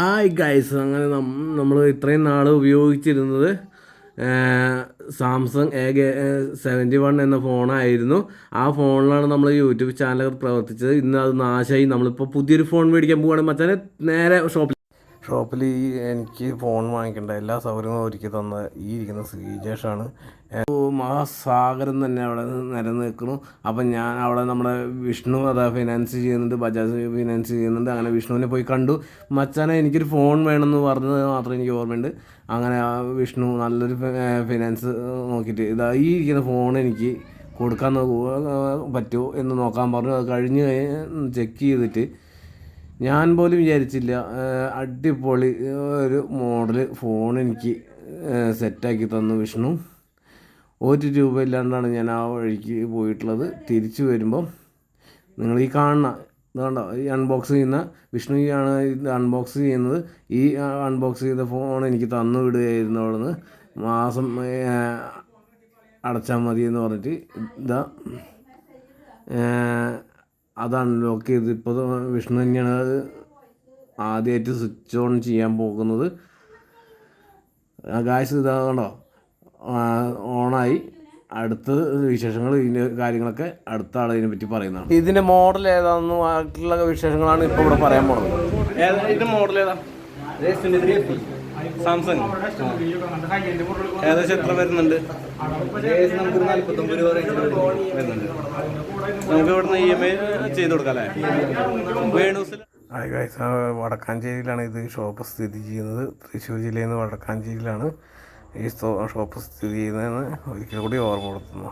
Hi guys അങ്ങനെ നമ്മൾ ഇത്രയും നാൾ ഉപയോഗിച്ചിരുന്നത് സാംസങ് എ സെവന്റി വൺ എന്ന ഫോണായിരുന്നു. ആ ഫോണിലാണ് നമ്മൾ യൂട്യൂബ് ചാനലൊക്കെ പ്രവർത്തിച്ചത്. ഇന്ന് അത് നാശമായി. നമ്മളിപ്പോൾ പുതിയൊരു ഫോൺ മേടിക്കാൻ പോവുകയാണ് മച്ചാനെ നേരെ ഷോപ്പിൽ ഷോപ്പിൽ ഈ എനിക്ക് ഫോൺ വാങ്ങിക്കേണ്ട എല്ലാ സൗകര്യങ്ങളും ഒരുക്കി തന്ന ഈ ഇരിക്കുന്ന ശ്രീജേഷാണ് മഹാസാഗരം തന്നെ അവിടെ നിലനിൽക്കുന്നു. അപ്പം ഞാൻ അവിടെ നമ്മുടെ വിഷ്ണു അതാ ഫിനാൻസ് ചെയ്യുന്നുണ്ട് ബജാജ് ഫിനാൻസ് ചെയ്യുന്നുണ്ട്. അങ്ങനെ വിഷ്ണുവിനെ പോയി കണ്ടു. മച്ചാനെ എനിക്കൊരു ഫോൺ വേണമെന്ന് പറഞ്ഞത് മാത്രമേ എനിക്ക് ഓർമ്മയുണ്ട്. അങ്ങനെ ആ വിഷ്ണു നല്ലൊരു ഫിനാൻസ് നോക്കിയിട്ട് ഇതാ ഈ ഇരിക്കുന്ന ഫോൺ എനിക്ക് കൊടുക്കാൻ പറ്റുമോ എന്ന് നോക്കാൻ പറഞ്ഞു. അത് കഴിഞ്ഞ് ചെക്ക് ചെയ്തിട്ട് ഞാൻ പോലും വിചാരിച്ചില്ല അടിപൊളി ഒരു മോഡൽ ഫോൺ എനിക്ക് സെറ്റാക്കി തന്നു വിഷ്ണു. ഒരു രൂപ ഇല്ലാണ്ടാണ് ഞാൻ ആ വഴിക്ക് പോയിട്ടുള്ളത്. തിരിച്ചു വരുമ്പം നിങ്ങൾ ഈ കാണുന്ന കണ്ടോ ഈ അൺബോക്സ് ചെയ്യുന്ന വിഷ്ണു ആണ് ഇത് അൺബോക്സ് ചെയ്യുന്നത്. ഈ അൺബോക്സ് ചെയ്ത ഫോൺ എനിക്ക് തന്നു വിടുകയായിരുന്നു അവിടെ നിന്ന് മാസം അടച്ചാൽ മതി എന്ന് പറഞ്ഞിട്ട് ഇതാ അത് ലോക്ക് ചെയ്ത് ഇപ്പോൾ വിഷ്ണു തന്നെയാണ് അത് ആദ്യമായിട്ട് സ്വിച്ച് ഓൺ ചെയ്യാൻ പോകുന്നത്. ഗായ്സ് ഇതാകണ്ടോ ഓണായി അടുത്ത വിശേഷങ്ങൾ ഇതിന്റെ കാര്യങ്ങളൊക്കെ അടുത്ത ആൾ ഇതിനെ പറ്റി പറയുന്നതാണ്. ഇതിന്റെ മോഡൽ ഏതാണെന്നും ബാക്കിയുള്ള വിശേഷങ്ങളാണ് ഇപ്പോൾ ഇവിടെ പറയാൻ പോകുന്നത് ഏതാ ഇതിന്റെ മോഡൽ ഏതാ? സാംസങ്. ഏകദേശം എത്ര വരുന്നുണ്ട്? നമുക്ക് നാല്പത്തൊമ്പത് രൂപ വരുന്നുണ്ട്. നമുക്ക് ഇവിടുന്ന് ഇ എം ഐ ചെയ്ത് കൊടുക്കാം വേണൂസിൽ ഹായ് ഗായ്സ് വടക്കാഞ്ചേരിയിലാണ് ഇത് ഷോപ്പ് സ്ഥിതി ചെയ്യുന്നത്. തൃശ്ശൂർ ജില്ലയിൽ നിന്ന് വടക്കാഞ്ചേരിയിലാണ് ഈ ഷോപ്പ് സ്ഥിതി ചെയ്യുന്നതെന്ന് ഒരിക്കൽ കൂടി ഓർമ്മപ്പെടുത്തുന്നു.